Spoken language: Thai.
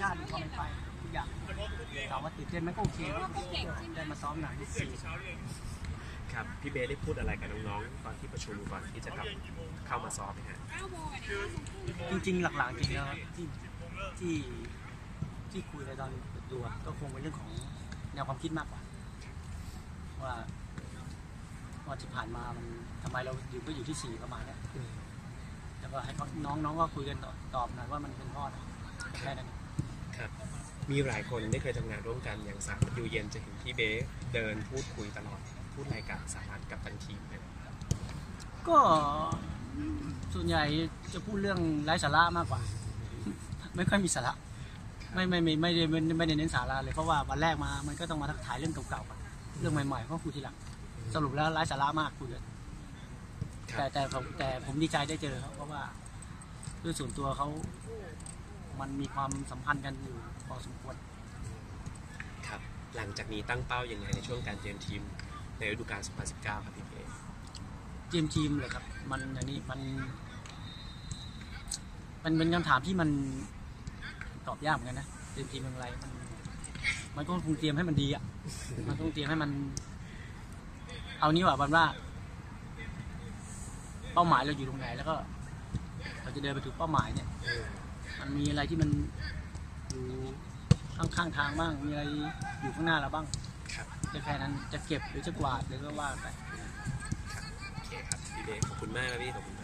ชาติมีความเป็นไปทุกอย่างถามว่าตื่นเต้นไหมก็โอเคได้มาซ้อมหนังที่สี่ครับพี่เบสได้พูดอะไรกับน้องๆตอนที่ประชุมก่อนที่จะกลับเข้ามาซ้อมไหมฮะจริงๆ หลักๆจริงๆแล้วที่ที่ที่คุยในตอนดูอะก็คงเป็นเรื่องของแนวความคิดมากกว่า ว่าว่าที่ผ่านมามันทำไมเราอยู่ก็อยู่ที่สี่ประมาณเนี้ยแล้วก็ให้เขาน้องน้องก็คุยกันตอบตอบหน่อยว่ามันเป็นเพ่อนะแค่นั้น ครับมีหลายคนได้เคยทำงานร่วมกันอย่างสามยูเย็นจะเห็นพี่เบสเดินพูดคุยตลอดพูดรายการสารันกับทันทีมเลยก็ส่วนใหญ่จะพูดเรื่องไร้สาระมากกว่า ไม่ค่อยมีสาระไม่ไม่ไม่ไม่ได้ไม่ไม่ได้เน้นสาระเลยเพราะว่าวันแรกมามันก็ต้องมาทักทายเรื่องเก่าๆก่อนเรื่องใหม่ๆก็คุยทีหลังสรุปแล้วไร้สาระมากคุยกันครัแต่บแต่ผมแต่ผมดีใจได้เจอเขาเพราะว่าด้วยส่วนตัวเขา มันมีความสัมพันธ์กันอยู่พอสมควรครับ หลังจากนี้ตั้งเป้ายังไงในช่วงการเตรียมทีมในฤดูกาล 2019 ครับพี่เบสเตรียมทีมเลยครับ มันอันนี้มัน มันเป็นคำถามที่มันตอบยากเหมือนกันนะเตรียมทีมอย่างไรมันมันก็คงเตรียมให้มันดีอะ มันต้องเตรียมให้มัน เอานี้ว่าบันว่า เป้าหมายเราอยู่ตรงไหนแล้วก็ เราจะเดินไปถึงเป้าหมายเนี่ย มันมีอะไรที่มันอยู่ข้างๆทางบ้าง มีอะไรอยู่ข้างหน้าเราบ้างครับจะแค่นั้นจะเก็บหรือจะกวาดหรือก็ว่าไปโอเคครับพี่เบสขอบคุณมากครับพี่ขอบคุณมาก